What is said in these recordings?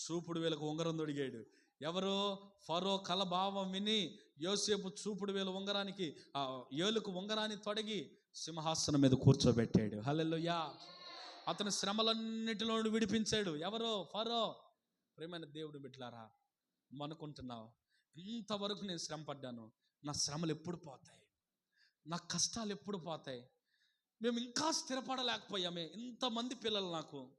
చూపుడు వేలకు ఉంగరం తొడిగాడు. ఎవరు ఫరో కలభావం విని యోసేపు చూపుడు వేలు ఉంగరానికి ఆ ఏలుకు ఉంగరాన్ని తొడిగి సింహాసనం మీద కూర్చోబెట్టాడు. హల్లెలూయా! అతని శ్రమలన్నిటిలో విడిపించాడు. ఎవరో? ఫరో! ప్రేమైన దేవుడు బిట్లారా అనుకుంటున్నావు ఇంతవరకు నేను శ్రమ పడ్డాను నా శ్రమలు ఎప్పుడు పోతాయి? నా కష్టాలు ఎప్పుడు పోతాయి? మేము ఇంకా స్థిరపడలేకపోయామే. ఇంతమంది పిల్లలు నాకు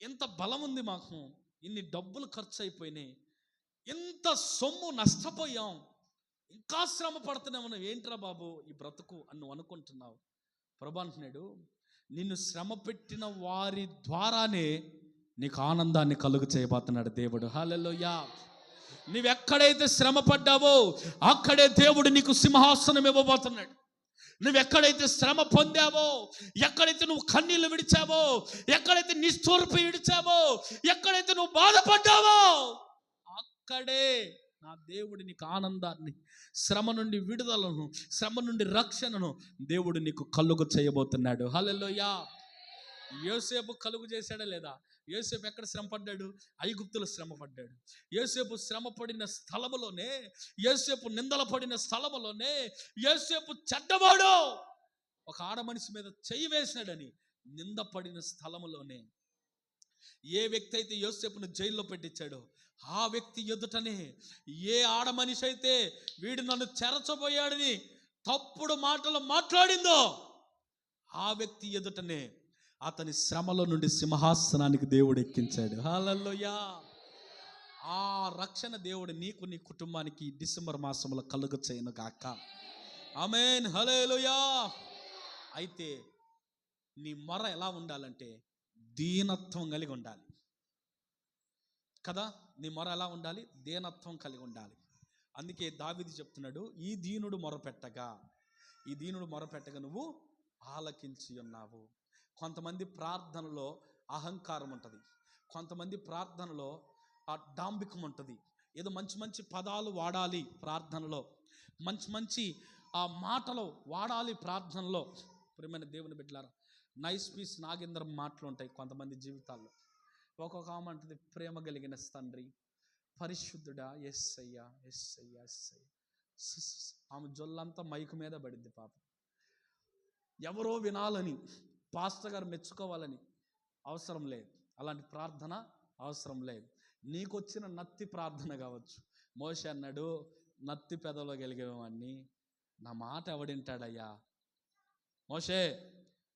ఎంత బలం ఉంది మాకు. ఇన్ని డబ్బులు ఖర్చు అయిపోయినాయి ఇంత సొమ్ము నష్టపోయాం. ఇంకా శ్రమ పడుతున్నావు నువ్వు ఏంట్రా బాబు ఈ బ్రతుకు అని నువ్వు అనుకుంటున్నావు. ప్రభు అంటున్నాడు నిన్ను శ్రమ పెట్టిన వారి ద్వారానే నీకు ఆనందాన్ని కలుగు చేయబోతున్నాడు దేవుడు. హల్లెలూయా. నువ్వెక్కడైతే శ్రమ పడ్డావో అక్కడే దేవుడు నీకు సింహాసనం ఇవ్వబోతున్నాడు. నువ్వు ఎక్కడైతే శ్రమ పొందావో ఎక్కడైతే నువ్వు కన్నీళ్ళు విడిచావో ఎక్కడైతే నిష్ఠూర్పు విడిచావో ఎక్కడైతే నువ్వు బాధపడ్డావో అక్కడే నా దేవుడు నీకు ఆనందాన్ని శ్రమ నుండి విడుదలను శ్రమ నుండి రక్షణను దేవుడు నీకు కలుగు చేయబోతున్నాడు. హల్లెలూయా. యోసేపు కలుగు చేశాడా లేదా? యోసేపు ఎక్కడ శ్రమ పడ్డాడు ఐగుప్తులు శ్రమ పడ్డాడు యోసేపు శ్రమ పడిన స్థలములోనే యోసేపు నిందల పడిన స్థలములోనే యోసేపు చెడ్డవాడు. ఒక ఆడ మనిషి మీద చెయ్యి వేసినాడని నింద పడిన స్థలములోనే. ఏ వ్యక్తి అయితే యోసేపును జైల్లో పెట్టించాడో ఆ వ్యక్తి ఎదుటనే ఏ ఆడ మనిషి అయితే వీడు నన్ను చెరచబోయాడని తప్పుడు మాటలు మాట్లాడిందో ఆ వ్యక్తి ఎదుటనే అతని శ్రమలో నుండి సింహాసనానికి దేవుడు ఎక్కించాడు. హల్లెలూయా ఆ రక్షణ దేవుడు నీకు నీ కుటుంబానికి డిసెంబర్ మాసంలో కలుగు చేయను గాక. ఆమెన్ హల్లెలూయా అయితే నీ మొర ఎలా ఉండాలంటే దీనత్వం కలిగి ఉండాలి. కదా? నీ మొర ఎలా ఉండాలి? దీనత్వం కలిగి ఉండాలి. అందుకే దావిది చెప్తున్నాడు ఈ దీనుడు మొరపెట్టగా ఈ దీనుడు మొరపెట్టగా నువ్వు ఆలకించి ఉన్నావు. కొంతమంది ప్రార్థనలో అహంకారం ఉంటుంది. కొంతమంది ప్రార్థనలో ఆ డాంబికం ఉంటుంది. ఏదో మంచి మంచి పదాలు వాడాలి ప్రార్థనలో. మంచి మంచి ఆ మాటలు వాడాలి ప్రార్థనలో. ప్రియమైన దేవుని బిడ్డలారా నైస్ పీస్ నాగేంద్రం మాటలు ఉంటాయి కొంతమంది జీవితాల్లో. ఒక్కొక్క ఆమె అంటుంది ప్రేమ కలిగిన తండ్రి పరిశుద్ధుడా ఎస్ అయ్యా ఎస్ అయ్యా ఎస్ అయ్యా ఆమె జొల్లంతా మైకు మీద పడింది పాపం. ఎవరో వినాలని పాస్టర్ గారు మెచ్చుకోవాలని అవసరం లేదు. అలాంటి ప్రార్థన అవసరం లేదు. నీకు వచ్చిన నత్తి ప్రార్థన కావచ్చు. మోష అన్నాడు నత్తి పెదలో గెలిగేవాడిని నా మాట ఎవడింటాడయ్యా మోషే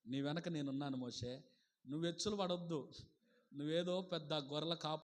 నీ వెనక నేనున్నాను మోషే. నువ్వు ఎచ్చులు పడొద్దు. నువ్వేదో పెద్ద గొర్రెల కాపు